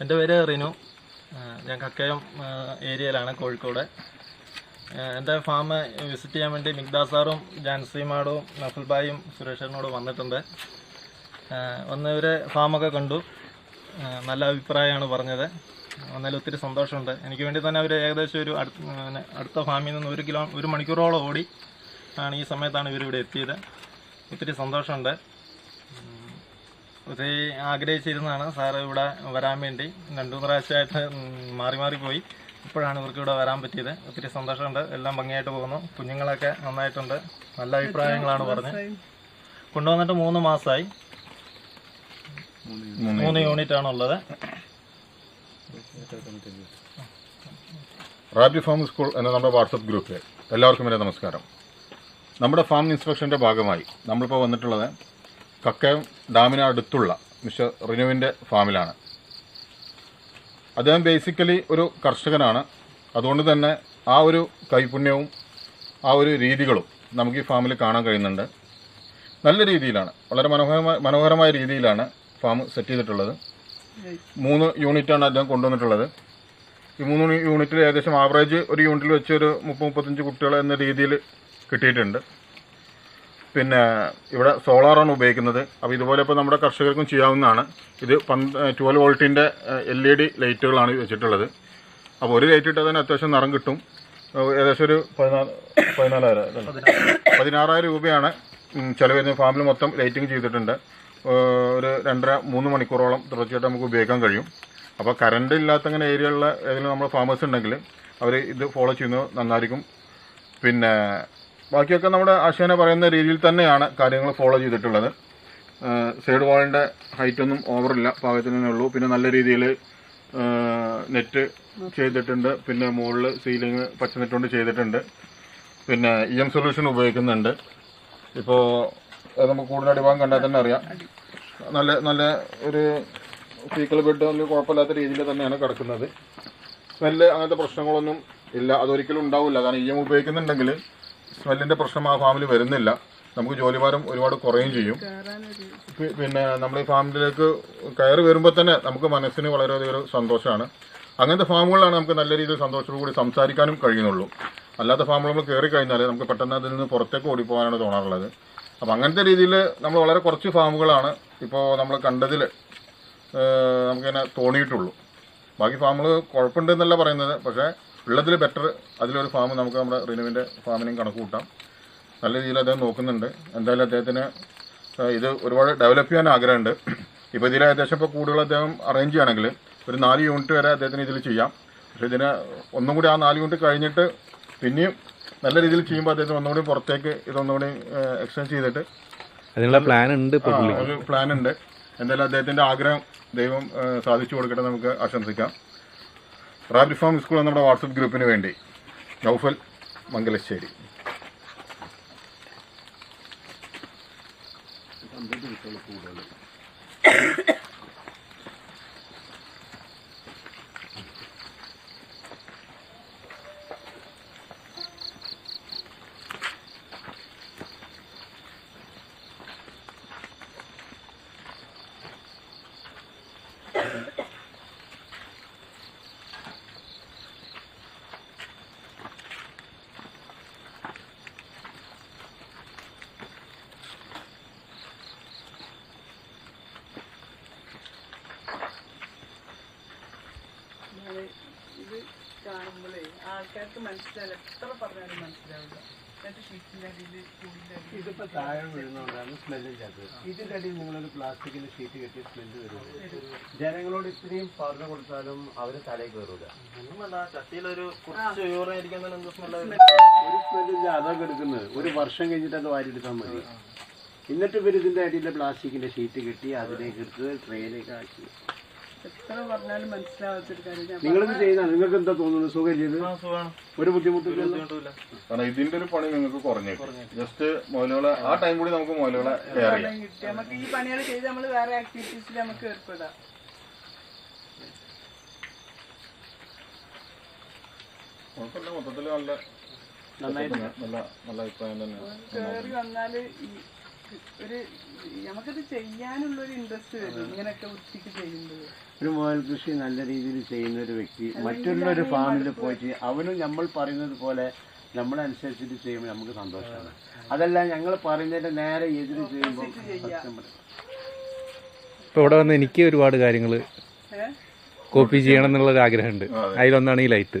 എന്റെ പേര് റിനു. ഞാൻ കക്കയം ഏരിയയിലാണ് കോഴിക്കോട്. എന്റെ ഫാം വിസിറ്റ് ചെയ്യാൻ വേണ്ടി മിഗ്ദാ സാറും ജാൻസി മാഡും നഫുൽബായും സുരേഷനോടും വന്നിട്ടുണ്ട്. വന്ന് ഇവരെ ഫാമൊക്കെ കണ്ടു. നല്ല അഭിപ്രായമാണ് പറഞ്ഞത്. വന്നാലും ഒത്തിരി സന്തോഷമുണ്ട്. എനിക്ക് വേണ്ടി തന്നെ അവർ ഏകദേശം ഒരു അടുത്ത ഫാമിൽ നിന്ന് ഒരു കിലോ ഒരു മണിക്കൂറോളം ഓടി ആണ് ഈ സമയത്താണ് ഇവരിവിടെ എത്തിയത്. ഒത്തിരി സന്തോഷമുണ്ട്. ഒത്തിരി ആഗ്രഹിച്ചിരുന്നതാണ് സാറ് ഇവിടെ വരാൻ വേണ്ടി. രണ്ടു പ്രാവശ്യമായിട്ട് മാറി മാറി പോയി. ഇപ്പോഴാണ് ഇവർക്ക് ഇവിടെ വരാൻ പറ്റിയത്. ഒത്തിരി സന്തോഷമുണ്ട്. എല്ലാം ഭംഗിയായിട്ട് പോകുന്നു. കുഞ്ഞുങ്ങളൊക്കെ നന്നായിട്ടുണ്ട്. നല്ല അഭിപ്രായങ്ങളാണ് പറഞ്ഞത് കൊണ്ടുവന്നിട്ട് മൂന്ന് മാസമായി മൂന്ന് യൂണിറ്റ്. ആണുള്ളത് റാബി ഫാം സ്കൂൾ എന്ന നമ്മുടെ വാട്സപ്പ് ഗ്രൂപ്പിൽ എല്ലാവർക്കും എന്റെ നമസ്കാരം. നമ്മുടെ ഫാം ഇൻസ്പെക്ഷന്റെ ഭാഗമായി നമ്മളിപ്പോൾ വന്നിട്ടുള്ളത് കക്കയം ഡാമിന് അടുത്തുള്ള മിസ്റ്റർ റിനുവിന്റെ ഫാമിലാണ്. അദ്ദേഹം ബേസിക്കലി ഒരു കർഷകനാണ്. അതുകൊണ്ട് തന്നെ ആ ഒരു കൈപുണ്യവും ആ ഒരു രീതികളും നമുക്ക് ഈ ഫാമിൽ കാണാൻ കഴിയുന്നുണ്ട്. നല്ല രീതിയിലാണ്. വളരെ മനോഹരമായ മനോഹരമായ രീതിയിലാണ് ഫാം സെറ്റ് ചെയ്തിട്ടുള്ളത്. മൂന്ന് യൂണിറ്റാണ് അദ്ദേഹം കൊണ്ടുവന്നിട്ടുള്ളത്. ഈ മൂന്ന് യൂണിറ്റിൽ ഏകദേശം ആവറേജ് ഒരു യൂണിറ്റിൽ വെച്ച് ഒരു മുപ്പത് മുപ്പത്തഞ്ച് കുട്ടികൾ എന്ന രീതിയിൽ കിട്ടിയിട്ടുണ്ട്. പിന്നെ ഇവിടെ സോളാറാണ് ഉപയോഗിക്കുന്നത്. അപ്പോൾ ഇതുപോലെ ഇപ്പോൾ നമ്മുടെ കർഷകർക്കും ചെയ്യാവുന്നതാണ്. ഇത് പന്ത് ട്വൽവ് വോൾട്ടിന്റെ എൽ ഇ ഡി ലൈറ്റുകളാണ് വെച്ചിട്ടുള്ളത്. അപ്പോൾ ഒരു ലൈറ്റ് ഇട്ടാൽ തന്നെ അത്യാവശ്യം നിറം കിട്ടും. ഏകദേശം ഒരു പതിനാല് പതിനാലായിരം? പതിനാറായിരം രൂപയാണ് ചിലവ് വരുന്നത്. ഫാമിൽ മൊത്തം ലൈറ്റിംഗ് ചെയ്തിട്ടുണ്ട്. ഒരു രണ്ടര മൂന്ന് മണിക്കൂറോളം തുടർച്ചയായിട്ട് നമുക്ക് ഉപയോഗിക്കാൻ കഴിയും. അപ്പോൾ കറണ്ട് ഇല്ലാത്ത അങ്ങനെ ഏരിയകളിലെ ഏതെങ്കിലും നമ്മൾ ഫാമേഴ്സ് ഉണ്ടെങ്കിൽ അവർ ഇത് ഫോളോ ചെയ്യുന്നത് നന്നായിരിക്കും. പിന്നെ ബാക്കിയൊക്കെ നമ്മുടെ ആശാന പറയുന്ന രീതിയിൽ തന്നെയാണ് കാര്യങ്ങൾ ഫോളോ ചെയ്തിട്ടുള്ളത്. സൈഡ് വാളിന്റെ ഹൈറ്റൊന്നും ഓവറില്ല പാകത്തിന് ഉള്ളൂ. പിന്നെ നല്ല രീതിയിൽ നെറ്റ് ചെയ്തിട്ടുണ്ട്. പിന്നെ മുകളിൽ സീലിംഗ് പച്ച നെറ്റ് കൊണ്ട് ചെയ്തിട്ടുണ്ട്. പിന്നെ ഇ എം സൊല്യൂഷൻ ഉപയോഗിക്കുന്നുണ്ട്. ഇപ്പോൾ അത് നമുക്ക് കൂടുതൽ അടിഭാഗം കണ്ടാൽ തന്നെ അറിയാം. നല്ല നല്ല ഒരു സീക്കൾ ബെഡ് വലിയ കുഴപ്പമില്ലാത്ത രീതിയിൽ തന്നെയാണ് കിടക്കുന്നത്. സ്മെല്ല് അങ്ങനത്തെ പ്രശ്നങ്ങളൊന്നും ഇല്ല. അതൊരിക്കലും ഉണ്ടാവില്ല. കാരണം ഇ എം ഉപയോഗിക്കുന്നുണ്ടെങ്കിൽ സ്മെല്ലിന്റെ പ്രശ്നം ആ ഫാമിൽ വരുന്നില്ല. നമുക്ക് ജോലിഭാരം ഒരുപാട് കുറയും ചെയ്യും. പിന്നെ നമ്മൾ ഈ ഫാമിലേക്ക് കയറി വരുമ്പോൾ തന്നെ നമുക്ക് മനസ്സിന് വളരെയധികം ഒരു സന്തോഷമാണ് അങ്ങനത്തെ ഫാമുകളാണ് നമുക്ക് നല്ല രീതിയിൽ സന്തോഷത്തോടു കൂടി സംസാരിക്കാനും കഴിയുന്നുള്ളൂ. അല്ലാത്ത ഫാമുകൾ നമ്മൾ കയറി കഴിഞ്ഞാൽ നമുക്ക് പെട്ടെന്ന് അതിൽ നിന്ന് പുറത്തേക്ക് ഓടിപ്പോകാനാണ് തോന്നാറുള്ളത്. അപ്പം അങ്ങനത്തെ രീതിയിൽ നമ്മൾ വളരെ കുറച്ച് ഫാമുകളാണ് ഇപ്പോൾ നമ്മൾ കണ്ടതിൽ നമുക്കിങ്ങനെ തോന്നിയിട്ടുള്ളൂ. ബാക്കി ഫാമുകൾ കുഴപ്പമുണ്ടെന്നല്ല പറയുന്നത്. പക്ഷേ ഉള്ളതിൽ ബെറ്റർ അതിലൊരു ഫാം നമുക്ക് നമ്മുടെ റിനുവിന്റെ ഫാമിനെയും കണക്ക് കൂട്ടാം. നല്ല രീതിയിൽ അദ്ദേഹം നോക്കുന്നുണ്ട്. എന്തായാലും അദ്ദേഹത്തിന് ഇത് ഒരുപാട് ഡെവലപ്പ് ചെയ്യാൻ ആഗ്രഹമുണ്ട്. ഇപ്പോൾ ഇതിൽ ഏകദേശം ഇപ്പോൾ കൂടുതൽ അദ്ദേഹം അറേഞ്ച് ചെയ്യുകയാണെങ്കിൽ ഒരു നാല് യൂണിറ്റ് വരെ അദ്ദേഹത്തിന് ഇതിൽ ചെയ്യാം. പക്ഷേ ഇതിന് ഒന്നും കൂടി ആ നാല് യൂണിറ്റ് കഴിഞ്ഞിട്ട് പിന്നെയും നല്ല രീതിയിൽ ചെയ്യുമ്പോൾ അദ്ദേഹത്തിന് ഒന്നുകൂടി പുറത്തേക്ക് ഇതൊന്നുകൂടി എക്സ്റ്റെൻഡ് ചെയ്തിട്ട് അതിനുള്ള പ്ലാൻ ഉണ്ട് ഒരു പ്ലാൻ ഉണ്ട്. എന്തായാലും അദ്ദേഹത്തിന്റെ ആഗ്രഹം ദൈവം സാധിച്ചു കൊടുക്കട്ടെ നമുക്ക് ആശംസിക്കാം. റാബി ഫാം സ്കൂൾ നമ്മുടെ വാട്സപ്പ് ഗ്രൂപ്പിന് വേണ്ടി നൗഫൽ മംഗലശ്ശേരി. ഇത് ആൾക്കാർക്ക് മനസ്സിലാവില്ല എത്ര പറഞ്ഞാലും മനസ്സിലാവില്ല. എന്നിട്ട് ഷീറ്റിന്റെ അടിയിൽ കൂടിന്റെ അടിയിൽ ഇതിപ്പോ താഴെ വീഴുന്നതുകൊണ്ടാണ് സ്മെല്ല് ഇല്ലാത്തത്. ഇതിന്റെ അടിയിൽ നിങ്ങളൊരു പ്ലാസ്റ്റിക്കിന്റെ ഷീറ്റ് കെട്ടി സ്മെല്ല് വരുന്നത് ജനങ്ങളോട് ഇത്രയും പറഞ്ഞു കൊടുത്താലും അവർ തലയിൽ കയറൂല ഒന്നുമല്ല ചട്ടിയിലൊരു കുറച്ച് യൂറിൻ ഇരിക്കുന്നതിന് എന്ത് സ്മെല്ല ഒരു സ്മെല്ലില്ല അതൊക്കെ എടുക്കുന്നത് ഒരു വർഷം കഴിഞ്ഞിട്ട് അത് വാരിയെടുക്കാൻ മതി. എന്നിട്ട് ഇവർ ഇതിന്റെ അടിയിലെ പ്ലാസ്റ്റിക്കിന്റെ ഷീറ്റ് കെട്ടി അതിലേക്ക് എടുത്ത് ട്രെയിനിലേക്ക് ആക്കി. എത്ര പറഞ്ഞാലും മനസ്സിലാവാത്തൊരു കാര്യം ഞാൻ നിങ്ങളിത് ചെയ്യുന്ന? നിങ്ങൾക്ക് എന്താ തോന്നുന്നത്? സുഖം ചെയ്ത്? ഒരു ബുദ്ധിമുട്ടും ബുദ്ധിമുട്ടില്ല കാരണം ഇതിന്റെ ഒരു പണി നിങ്ങൾക്ക് കുറഞ്ഞു ജസ്റ്റ് മുതലുകളെ ആ ടൈം കൂടി നമുക്ക് മുതലുകളെ കെയർ ചെയ്യാം. കിട്ടി. നമുക്ക് ഈ പണികൾ ചെയ്ത് നമ്മൾ വേറെ ആക്ടിവിറ്റീസിൽ നമുക്ക് ഏർപ്പെടാം. കുഴപ്പമില്ല. മൊത്തത്തിൽ നല്ല നന്നായിട്ട്. നല്ല നല്ല അഭിപ്രായം തന്നെ കയറി വന്നാൽ ഈ ഒരു നമുക്കത് ചെയ്യാനുള്ള ഒരു ഇൻട്രസ്റ്റ് വരും ഇങ്ങനെയൊക്കെ വൃത്തിക്ക് ചെയ്യുമ്പോൾ ഒരു മുയൽ കൃഷി നല്ല രീതിയിൽ ചെയ്യുന്ന ഒരു വ്യക്തി മറ്റുള്ള ഒരു ഫാമിൽ പോയിട്ട് അവനും നമ്മൾ പറയുന്നത് പോലെ നമ്മളനുസരിച്ചിട്ട് ചെയ്യുമ്പോൾ നമുക്ക് സന്തോഷമാണ്. അതല്ല ഞങ്ങൾ പറയുന്നതിന്റെ നേരെ എതിര് ചെയ്യുമ്പോൾ ഇപ്പൊ. ഇപ്പോൾ ഇവിടെ വന്ന് എനിക്ക് ഒരുപാട് കാര്യങ്ങൾ കോപ്പി ചെയ്യണം എന്നുള്ളൊരു ആഗ്രഹമുണ്ട്. അതിലൊന്നാണ് ഈ ലൈറ്റ്.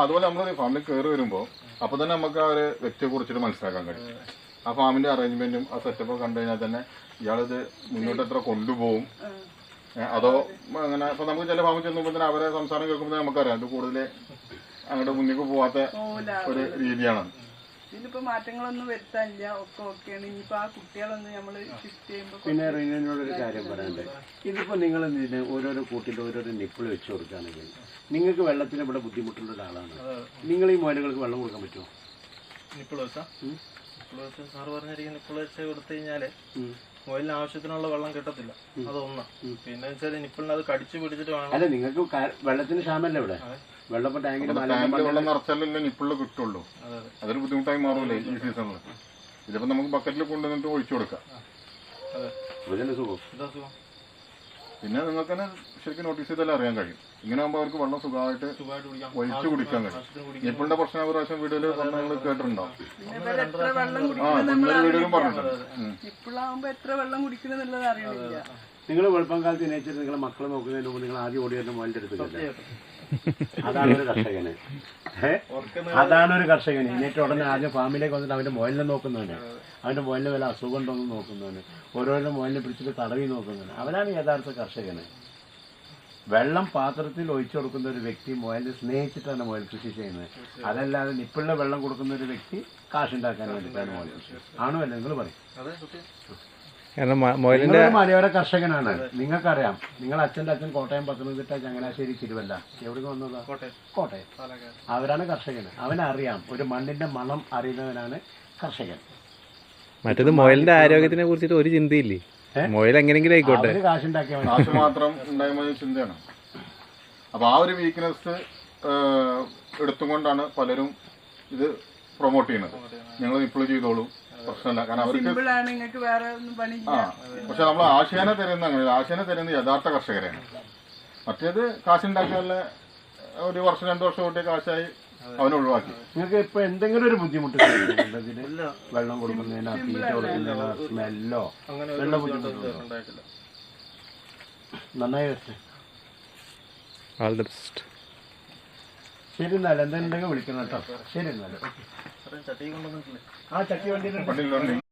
അതുപോലെ നമ്മൾ ഫാമിൽ കയറി വരുമ്പോൾ അപ്പോൾ തന്നെ നമുക്ക് ആ ഒരു വ്യക്തിയെ കുറിച്ചിട്ട് മനസ്സിലാക്കാൻ കഴിയും. ആ ഫാമിന്റെ അറേഞ്ച്മെന്റും ആ സെറ്റപ്പ് കണ്ടു കഴിഞ്ഞാൽ തന്നെ ഇയാളിത് മുന്നോട്ട് എത്ര കൊണ്ടുപോകും അതോ അങ്ങനെ ഇപ്പൊ നമുക്ക് ചില ഫാമിൽ ചെന്നുമ്പോൾ തന്നെ അവരെ സംസാരം കേൾക്കുമ്പോൾ നമുക്കറിയാം ഇത് കൂടുതൽ അങ്ങോട്ട് മുന്നിലേക്ക് പോവാത്ത ഒരു രീതിയാണ്. ഇതിലിപ്പോ മാറ്റങ്ങളൊന്നും വരുത്താനില്ല. ഒക്കെ ഓക്കെയാണ് ഇനിയിപ്പോ ആ കുട്ടികളൊന്നും നമ്മൾ ഷിഫ്റ്റ് ചെയ്യുമ്പോ പിന്നെ റീനോടൊരു കാര്യം പറയാനുണ്ട്. ഇതിപ്പോ നിങ്ങൾ ഇതിന് ഓരോരോ കൂട്ടിൽ ഓരോരോ നിപ്പിൾ വെച്ച് കൊടുക്കുകയാണെങ്കിൽ നിങ്ങൾക്ക് വെള്ളത്തിന് ഇവിടെ ബുദ്ധിമുട്ടുള്ള ഒരാളാണ്. നിങ്ങൾ ഈ മോലുകൾക്ക് വെള്ളം കൊടുക്കാൻ പറ്റുമോ? നിപ്പിൾ വെച്ചാ? സാറ് പറഞ്ഞിരിക്കുന്ന വെച്ച് കൊടുത്തു കഴിഞ്ഞാൽ മൊയിലിന് ആവശ്യത്തിനുള്ള വെള്ളം കിട്ടത്തില്ല. അതൊന്ന്. പിന്നെ വെച്ചാൽ നിപ്പിളിന് അത് കടിച്ചു പിടിച്ചിട്ട് വേണം. അല്ല നിങ്ങൾക്ക് ക- വെള്ളത്തിന് ക്ഷാമല്ല ഇവിടെ? വെള്ളം ടാങ്കിൽ ടാങ്കിൽ വെള്ളം നിറച്ചാലല്ലേ നിപ്പിളിൽ കിട്ടുള്ളൂ. അതെ അതെ. അതൊരു ബുദ്ധിമുട്ടായി മാറൂലേ ഈ സീസണിൽ ഇതിപ്പോ നമുക്ക് ബക്കറ്റിൽ കൊണ്ടുവന്നിട്ട് ഒഴിച്ചു കൊടുക്കാം. അതെ. സുഖം? ഇതാ സുഖം? പിന്നെ നിങ്ങൾക്ക് തന്നെ ശരിക്കും നോട്ടീസ് ചെയ്താലും അറിയാൻ കഴിയും. ഇങ്ങനെ ആകുമ്പോൾ അവർക്ക് വെള്ളം സുഖമായിട്ട് വലിച്ചു ഒഴിച്ചു കുടിക്കാൻ കഴിയും. ഇപ്പോഴത്തെ പ്രശ്നം ഒരു പ്രാവശ്യം വീഡിയോയിൽ പറഞ്ഞ നിങ്ങൾ കേട്ടിട്ടുണ്ടോ ആ വീഡിയോയിലും പറഞ്ഞിട്ടുണ്ട്. ഉം. ഇപ്പോഴാകുമ്പോ എത്ര വെള്ളം കുടിക്കണം എന്നുള്ളത് അറിയണില്ല നിങ്ങൾ വെളുപ്പം കാലത്ത് നേച്ചർ നിങ്ങളെ മക്കളെ നോക്കുന്നതിന് മുമ്പ് നിങ്ങൾ ആദ്യം ഓടി വരുന്ന മുയലിന്റെ അടുത്ത് അതാണ് ഒരു കർഷകന്? അതാണ് ഒരു കർഷകന്. എന്നിട്ട് ഉടനെ ആദ്യം ഫാമിലേക്ക് വന്നിട്ട് അവന്റെ മുയലിനെ നോക്കുന്നവന്. അവന്റെ മുയലിന് വല്ല അസുഖം ഉണ്ടോ നോക്കുന്നവന്. ഓരോരുടെ മുയലിനെ പിടിച്ചിട്ട് തടവി നോക്കുന്നവന്. അവനാണ് യഥാർത്ഥ കർഷകന്. വെള്ളം പാത്രത്തിൽ ഒഴിച്ചു കൊടുക്കുന്ന ഒരു വ്യക്തി മുയലിനെ സ്നേഹിച്ചിട്ടാണ് മുയൽ കൃഷി ചെയ്യുന്നത്. അതല്ലാതെ നിപ്പിളിലെ വെള്ളം കൊടുക്കുന്ന ഒരു വ്യക്തി കാശുണ്ടാക്കാൻ വേണ്ടിയിട്ടാണ് മുയൽ കൃഷി ആണോ അല്ലേ? നിങ്ങൾ പറയും. കാരണം മുയലിന്റെ മലയോര കർഷകനാണ്. നിങ്ങൾക്കറിയാം. നിങ്ങൾ അച്ഛന്റെ അച്ഛൻ കോട്ടയം പത്തനംതിട്ട ചങ്ങനാശ്ശേരി തിരുവല്ല. എവിടെ വന്നതാ? കോട്ടയം. കോട്ടയം. അവരാണ് കർഷകൻ അവനറിയാം. ഒരു മണ്ണിന്റെ മണം അറിയുന്നവനാണ് കർഷകൻ. മറ്റേത് മുയലിന്റെ ആരോഗ്യത്തിനെ കുറിച്ചിട്ട് ഒരു ചിന്തയില്ലേ? മുയൽ എങ്ങനെങ്കിലും ആയിക്കോട്ടെ. കാശുണ്ടാക്കിയ മാത്രം ഉണ്ടായ ചിന്തയാണ്. അപ്പൊ ആ ഒരു വീക്ക്നെസ് എടുത്തുകൊണ്ടാണ് പലരും ഇത് പ്രൊമോട്ട് ചെയ്യുന്നത്. ഞങ്ങൾ ഇപ്പോൾ ചെയ്തോളൂ. പ്രശ്നമില്ല കാരണം അവർക്ക് സിമ്പിളാണ് നിങ്ങൾക്ക് വേറെ ഒന്നും പണിയില്ല. ആ പക്ഷെ നമ്മൾ ആശയനെ തരുന്ന അങ്ങനെ ആശയനെ തരുന്ന യഥാർത്ഥ കർഷകരെയാണ്. മറ്റേത് കാശുണ്ടാക്കാനുള്ള ഒരു വർഷം രണ്ടു വർഷം കൂട്ടിയ കാശായി അവനെ ഒഴിവാക്കി. നിങ്ങൾക്ക് ഇപ്പൊ എന്തെങ്കിലും ഒരു ബുദ്ധിമുട്ട് ഇതിൽ? വെള്ളം കൊടുക്കുന്നതിനോ തീറ്റ കൊടുക്കുന്നതിനോ സ്മെല്ലോ? അങ്ങനെ വെള്ളം ബുദ്ധിമുട്ടുണ്ടോ ഉണ്ടായിട്ടില്ല. നന്നായി വരട്ടെ ആൾ ദ ബെസ്റ്റ് ശരി എന്നാലും എന്തെങ്കിലും വിളിക്കണം കേട്ടോ. ശരി എന്നാലും അത്രയും ചട്ടി കൊണ്ടുവന്നിട്ടില്ലേ ആ ചട്ടി വണ്ടിയിലുണ്ട്.